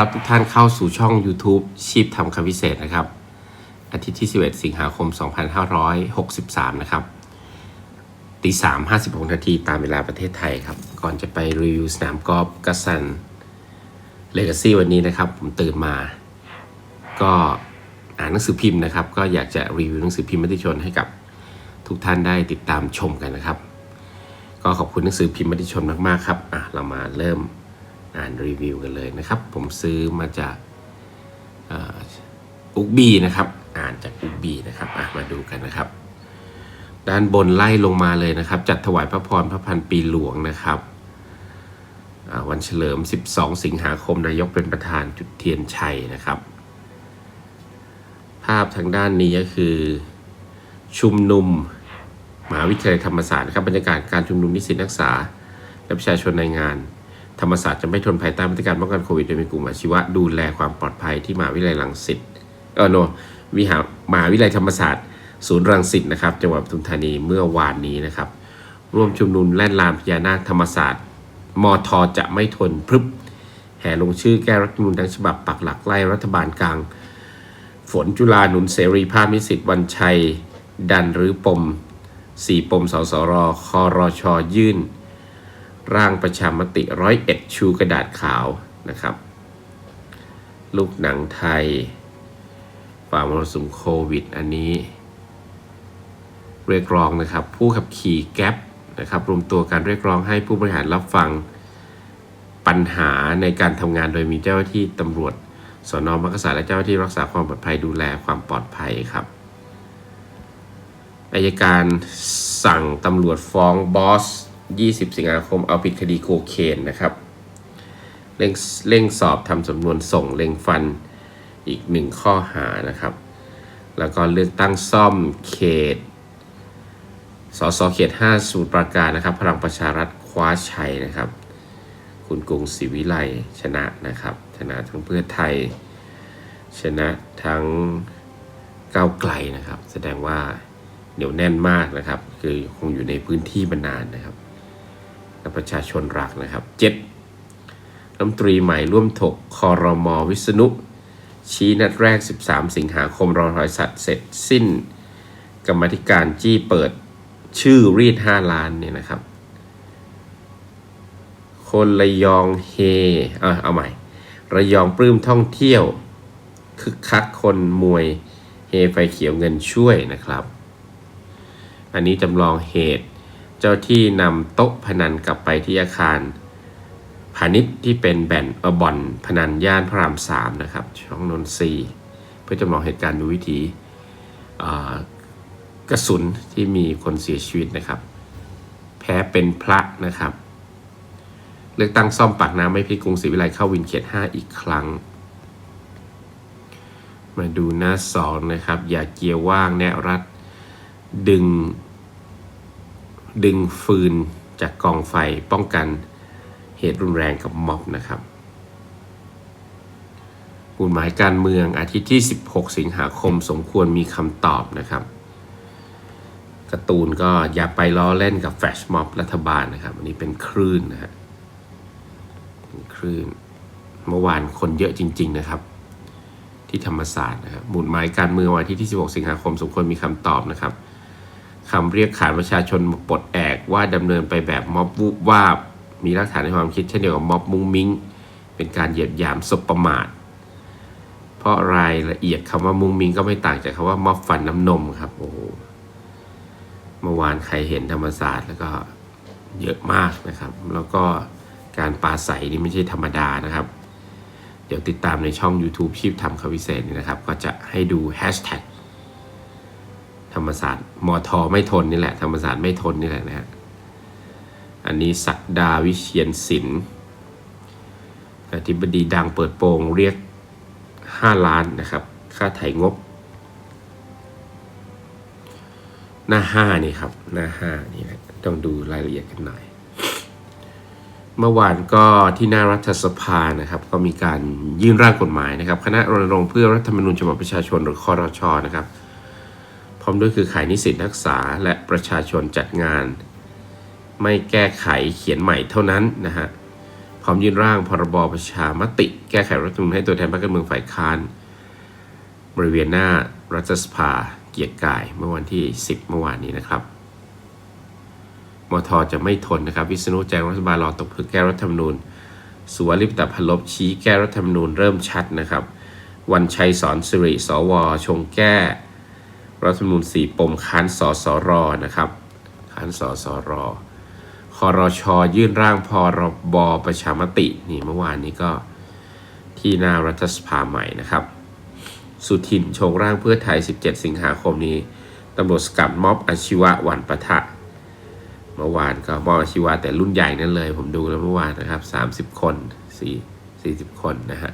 รับทุกท่านเข้าสู่ช่อง YouTube ชีพทำคำพิเศษนะครับ อาทิตย์ที่ 11 สิงหาคม 2563 นะครับตีสามห้าสิบหกนาทีตามเวลาประเทศไทยครับ ก่อนจะไปรีวิวสนามกอล์ฟกัสซันเลกาซี่วันนี้นะครับ ผมตื่นมา ก็อ่านหนังสือพิมพ์นะครับ ก็อยากจะรีวิวหนังสือพิมพ์มติชนให้กับทุกท่านได้ติดตามชมกันนะครับ ก็ขอบคุณหนังสือพิมพ์มติชนมากๆครับอะเรามาเริ่ม อ่านรีวิวกันเลยนะครับ ผมซื้อมาจากอุกบีนะครับ อ่านจากอุกบีนะครับมาดูกันนะครับ ด้านบนไล่ลงมาเลยนะครับ จัดถวายพระพรพระพันปีหลวงนะครับวันเฉลิม 12 สิงหาคมนายกเป็นประธานจุดเทียนชัยนะครับ ภาพทางด้านนี้ก็คือชุมนุมมหาวิทยาลัยธรรมศาสตร์ครับบรรยากาศการชุมนุมนิสิตนักศึกษา และประชาชนในงาน ธรรมศาสตร์จะไม่ทนภายใต้มาตรการป้องกันโควิดโดยมีกลุ่มอาชีวะดูแลความปลอดภัยที่มหาวิทยาลัยรังสิตเออโนวิหามหาวิทยาลัยธรรมศาสตร์ ศูนย์รังสิตนะครับจังหวัดปทุมธานีเมื่อวานนี้นะครับ ร่วมชุมนุมแล่นลานพญานาคธรรมศาสตร์มทจะไม่ทนพรึบแห่ลงชื่อแก้รัฐธรรมนูญทั้งฉบับปักหลักไล่รัฐบาลกลาง ฝนจุฬาหนุนเสรีภาพนิสิตวันชัย ดันหรือปมสี่ปมสสรคอรอชอยื่น ร่างประชามติร้อยเอ็ดชูกระดาษขาวนะครับ ลูกหนังไทยฝ่ามรสุมโควิด อันนี้ เรียกร้องนะครับ ผู้ขับขี่แก๊ปนะครับรวมตัวการเรียกร้องให้ผู้บริหารรับฟังปัญหาในการทำงานโดยมีเจ้าหน้าที่ตำรวจสอนอมักกะสันและเจ้าหน้าที่รักษาความปลอดภัยดูแลความปลอดภัยครับอายการสั่งตำรวจฟ้องบอส 20 สิงหาคมเอาผิดคดีโคเคนนะครับเร่งเร่งสอบทำสำนวนส่งเร่งฟันอีกหนึ่งข้อหานะครับ แล้วก็เลือกตั้งซ่อมเขตสสเขต 5 สูตรประการนะครับ พลังประชารัฐคว้าชัยนะครับ คุณกรุงศรีวิไลชนะนะครับ ชนะทั้งเพื่อไทย ชนะทั้งก้าวไกลนะครับ แสดงว่าเหนียวแน่นมากนะครับ คือคงอยู่ในพื้นที่มานานนะครับ และประชาชนรักนะครับเจ็ดรัฐมนตรีใหม่ร่วมถกคอรมอวิษณุชี้นัดแรก 13 สิงหาคมรอถอยสัตว์เสร็จสิ้น กรรมธิการจี้เปิดชื่อรีด 5 ล้านเนี่ยนะครับ คนระยองเฮเออเอาใหม่ ระยองปลื้มท่องเที่ยว คึกคักคนมวยเฮไฟเขียวเงินช่วยนะครับ อันนี้จำลองเหตุ เจ้าที่นำโต๊ะพนันกลับไปที่อาคารพาณิชย์ที่เป็นแบนเออบอนพนันย่านพระรามสามนะครับ ช่องนนทรีเพื่อจำลองเหตุการณ์ดูวิธีกระสุนที่มีคนเสียชีวิตนะครับ แพ้เป็นพระนะครับ เลือกตั้งซ่อมปากน้ำไม่พิกรุงศรีวิไลเข้าวินเขต5อีกครั้ง มาดูหน้าสองนะครับ อย่าเกียร์ว่างแนวรัดดึง ดึงฟืนจากกองไฟป้องกันเหตุรุนแรงกับม็อบนะครับกฎหมายการเมืองอาทิตย์ที่ 16 สิงหาคมสมควรมีคำตอบนะครับการ์ตูนก็อย่าไปล้อเล่นกับแฟชม็อบรัฐบาลนะครับอันนี้เป็นคลื่นนะฮะคลื่นเมื่อวานคนเยอะจริง ๆนะครับ ที่ธรรมศาสตร์นะครับหมุดหมายการเมืองวันที่ที่16สิงหาคมสมควรมีคำตอบนะครับ คำเรียกขานประชาชนมาปลดแอกว่าดำเนินไปแบบม็อบวูบวาบ มีรากฐานในความคิดเช่นเดียวกับม็อบมุ้งมิ้ง เป็นการเหยียดหยามสบประมาท เพราะรายละเอียดคำว่ามุ้งมิ้งก็ไม่ต่างจากคำว่าม็อบฟันน้ำนมครับโอ้โหเมื่อวานใครเห็นธรรมศาสตร์แล้วก็เยอะมากนะครับ แล้วก็การปาใสนี่ไม่ใช่ธรรมดานะครับ เดี๋ยวติดตามในช่อง YouTube ชีพทำคำวิเศษนี่นะครับ ก็จะให้ดูแฮชแท็ก ธรรมศาสตร์มทไม่ทนนี่แหละ ธรรมศาสตร์ไม่ทนนี่แหละนะฮะอันนี้ศักดาวิเชียนศิลป์อธิบดีดังเปิดโปงเรียก 5 ล้านนะครับ ค่าไถ่งบ หน้า 5 นี่ครับ หน้า 5 นี่นะต้องดูรายละเอียดกันหน่อย เมื่อวานก็ที่หน้ารัฐสภานะครับ ก็มีการยื่นร่างกฎหมายนะครับ คณะรณรงค์เพื่อรัฐธรรมนูญฉบับประชาชนหรือคอรชนะครับ มด้วยคือขายนิสิตนักศึกษาและประชาชนจัดงาน ไม่แก้ไขเขียนใหม่เท่านั้นนะฮะพร้อมยื่นร่างพรบประชามติ แก้ไขรัฐธรรมนูญให้ตัวแทนพรรคการเมืองฝ่ายค้านบริเวณหน้ารัฐสภาเกียรติกายเมื่อวันที่ 10 เมื่อวานนี้นะครับมทจะไม่ทนนะครับ วิษณุแจ้งรัฐบาลรอตกผลึกแก้รัฐธรรมนูญสุวัลิปตพลบชี้แก้รัฐธรรมนูญเริ่มชัดนะครับ วันชัยสอนสิริสวชงแก้ รัฐธรรมนูญ4ปมค้านสสรนะครับค้านสสรคอรอชอยื่นร่างพรบประชามตินี่เมื่อวานนี้ก็ที่หน้ารัฐสภาใหม่นะครับ สุทินชงร่างเพื่อไทย 17 สิงหาคมนี้ตำรวจสกัดม็อบอาชีวะวันประทะ เมื่อวานก็ม็อบอาชีวะแต่รุ่นใหญ่นั่นเลย ผมดูแล้วเมื่อวานนะครับ 30 คน4 40 คนนะฮะ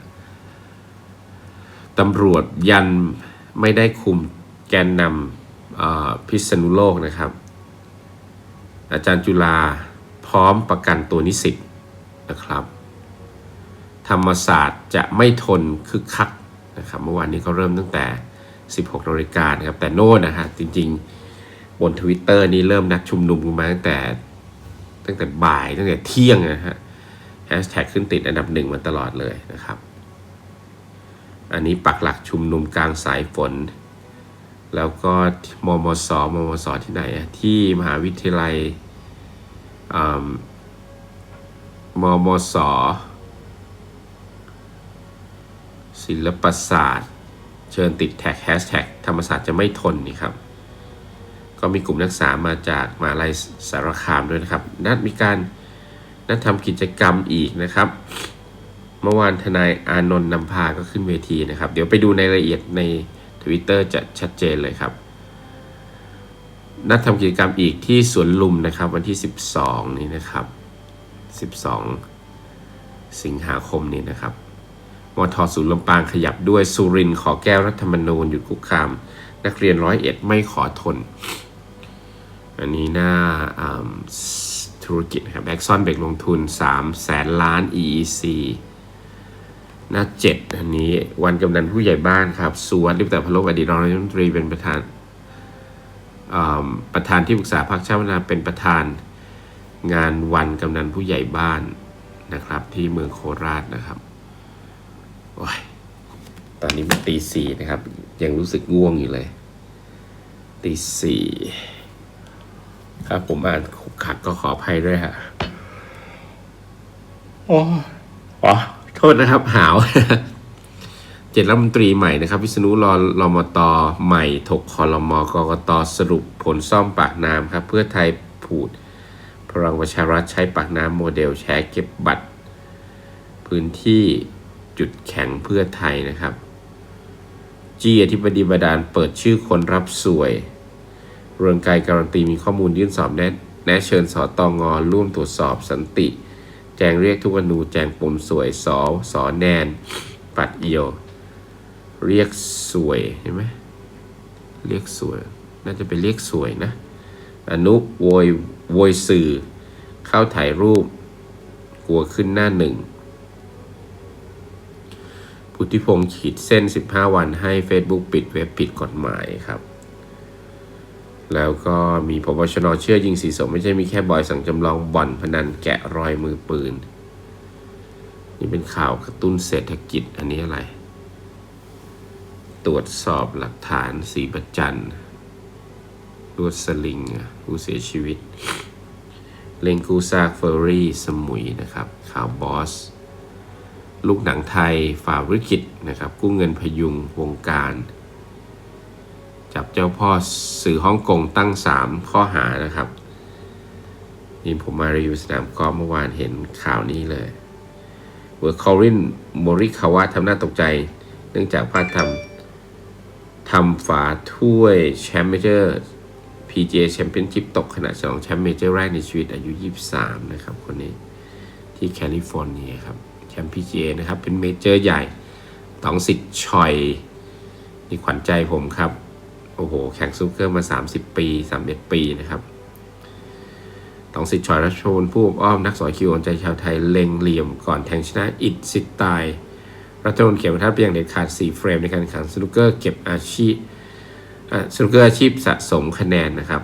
ตำรวจยันไม่ได้คุม แกนนำพิษณุโลกนะครับ อาจารย์จุฬาพร้อมประกันตัวนิสิตนะครับ ธรรมศาสตร์จะไม่ทนคึกคักนะครับเมื่อวานนี้เขาเริ่มตั้งแต่ 16นาฬิกานะครับแต่โน่นนะฮะจริงๆ บน Twitter นี่เริ่มนัดชุมนุมกันมาตั้งแต่ตั้งแต่บ่ายตั้งแต่เที่ยงนะฮะแฮชแท็กขึ้นติดอันดับหนึ่งมาตลอดเลยนะครับ อันนี้ปักหลักชุมนุมกลางสายฝน แล้วก็มมสมมสที่ไหนอะที่มหาวิทยาลัยมมสศิลปศาสตร์ เชิญติดแท็กแฮชแท็กธรรมศาสตร์จะไม่ทนนี่ครับ ก็มีกลุ่มนักศึกษามาจากมหาลัยสารคามด้วยนะครับ นัดมีการนัดทำกิจกรรมอีกนะครับ เมื่อวานทนายอานนท์นำพาก็ขึ้นเวทีนะครับ เดี๋ยวไปดูในรายละเอียดใน Twitter จะชัดเจนเลยครับ นัดทำกิจกรรมอีกที่สวนลุมนะครับวันที่ 12 นี้นะครับ 12 สิงหาคมนี้นะครับมทศูนย์ลำปางขยับด้วยสุรินขอแก้รัฐธรรมนูญหยุดคุกคาม นักเรียนร้อยเอ็ดไม่ขอทน อันนี้หน้าอ่าธุรกิจครับแอคซอนเบกลงทุน3แสนล้าน EEC หน้าเจ็ดอันนี้วันกำนันผู้ใหญ่บ้านครับสุวัสดิ์ลิปตะพลบอดีตรองนายกรัฐมนตรีเป็นประธานอ่าประธานที่ปรึกษาพรรคชาติพัฒนาเป็นประธานงานวันกำนันผู้ใหญ่บ้านนะครับ ที่เมืองโคราชนะครับโอ้ยตอนนี้มันตีสี่นะครับ ยังรู้สึกง่วงอยู่เลยตีสี่ครับผมอ่านขุกขักก็ขออภัยด้วยฮะโอ้อ๋อ โทษนะครับ หาวเจ็ดรัฐมนตรีใหม่นะครับ วิษณุรอรมตใหม่ ถกคอรมกกตสรุปผลซ่อมปากน้ำครับ เพื่อไทยผูด พลังประชารัฐใช้ปากน้ำโมเดลแชร์เก็บบัตร พื้นที่จุดแข็งเพื่อไทยนะครับ จีอธิบดีบดาลเปิดชื่อคนรับสวย เรืองไกรการันตีมีข้อมูลยื่นสอบแนะแนะเชิญสอตองอร่วมตรวจสอบสันติ แจงเรียกทุกอนูแจงปมสวยสอสอแนน ปัดเอียว เรียกสวยเห็นไหมเรียกสวย น่าจะเป็นเรียกสวยนะ อนุโวยโวยสื่อ เข้าถ่ายรูป กลัวขึ้นหน้าหนึ่งพุทธิพงศ์ขีดเส้น 15 วันให้ Facebook ปิดเว็บผิดกฎหมายครับ แล้วก็มีพบชนเชื่อยิงสีสมไม่ใช่มีแค่บอยสั่งจำลองบ่อนพนันแกะรอยมือปืน นี่เป็นข่าวกระตุ้นเศรษฐกิจอันนี้อะไร ตรวจสอบหลักฐานสีประจันรวดสลิงผู้เสียชีวิต เลงกูซากเฟอร์รี่สมุยนะครับ ข่าวบอส ลูกหนังไทยฝ่าวิกฤตนะครับ กู้เงินพยุงวงการ จับเจ้าพ่อสื่อฮ่องกงตั้ง 3 ข้อหานะครับนี่ผมมารีวิวสนามกอล์ฟเมื่อวานเห็นข่าวนี้เลยเวอร์คอรินโมริคาวะทำหน้าตกใจ เนื่องจากพลาดทำทำฝาถ้วยแชมป์เมเจอร์ PGA Championship ตกขณะฉลองแชมป์เมเจอร์แรกในชีวิตอายุ 23 นะครับ คนนี้ที่แคลิฟอร์เนียครับแชมป์ PGA นะครับ เป็นเมเจอร์ใหญ่ตองสิทธิ์ชอยนี่ขวัญใจผมครับ โอ้โห แข่งซูเกอร์มา 30 ปี 31 ปีนะครับตองสิทธิ์ชอยรัชโชนผู้อบอ้อมนักสอยคิวอนใจชาวไทยเล็งเหลี่ยมก่อนแทงชนะอิดสิทธิ์ตาย รัชนนท์เขียนบรรทัดเพียงเด็ดขาด 4 เฟรมในการแข่งขันสนุกเกอร์เก็บอาชีพอะสนุกเกอร์อาชีพสะสมคะแนนนะครับ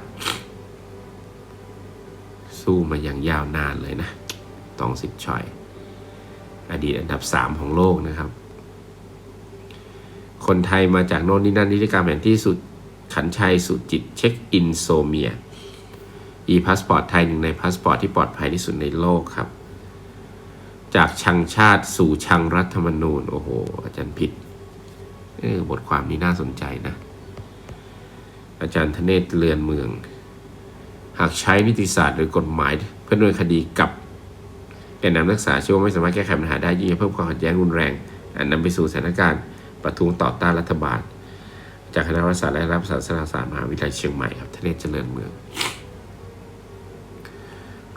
สู้มาอย่างยาวนานเลยนะตองสิทธิ์ชอย อดีตอันดับ 3 ของโลกนะครับคนไทยมาจากโน่นนี่นั่นนิติการแผนที่สุด ขันชัยสุจิตเช็คอินโซเมีย e พาสปอร์ตไทยหนึ่งในพาสปอร์ตที่ปลอดภัยที่สุดในโลกครับ จากชังชาติสู่ชังรัฐธรรมนูญ โอ้โห อาจารย์ผิด เออบทความนี้น่าสนใจนะ อาจารย์ธเนศเลือนเมือง หากใช้นิติศาสตร์หรือกฎหมาย เพื่อดำเนินคดีกับแกนนำนักศึกษาเชื่อว่าไม่สามารถแก้ไขปัญหาได้ยิ่งเพิ่มความขัดแย้งรุนแรงอาจนำไปสู่สถานการณ์ประท้วงต่อต้านรัฐบาล จากคณะรัฐศาสตร์และรัฐศาสตร์ศาสตร์มหาวิทยาลัยเชียงใหม่ครับธเนศเจริญเมือง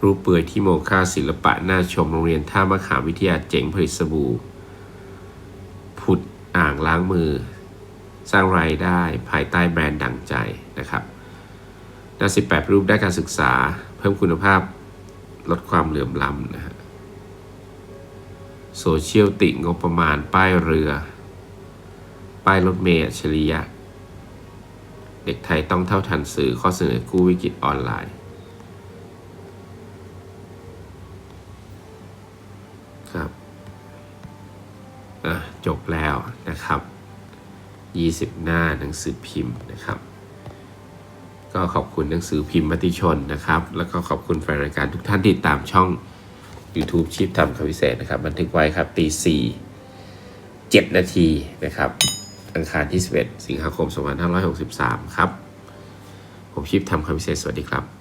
รูปเปื่อยที่โมค่าศิลปะหน้าชมโรงเรียนท่ามะขามวิทยาเจ๋งผลิตสบู่ผุดอ่างล้างมือ สร้างรายได้ภายใต้แบรนด์ดังใจนะครับหน้า 18 รูปได้การศึกษา เพิ่มคุณภาพลดความเหลื่อมล้ำนะฮะโซเชียลติงบประมาณป้ายเรือ ป้ายรถเมล์ฉริยะ เด็กไทยต้องเท่าทันสื่อข้อเสนอกู้วิกฤตออนไลน์ ครับจบแล้วนะครับ 20 หน้าหนังสือพิมพ์นะครับ ก็ขอบคุณหนังสือพิมพ์มติชนนะครับ แล้วก็ขอบคุณแฟนรายการทุกท่านที่ติดตามช่อง YouTube ชีพทำคำพิเศษนะครับ บันทึกไว้ครับตีสี่เจ็ดนาทีนะครับ อังคารที่ 11 สิงหาคม 2563 ครับ ผมชีพทำคำพิเศษสวัสดีครับ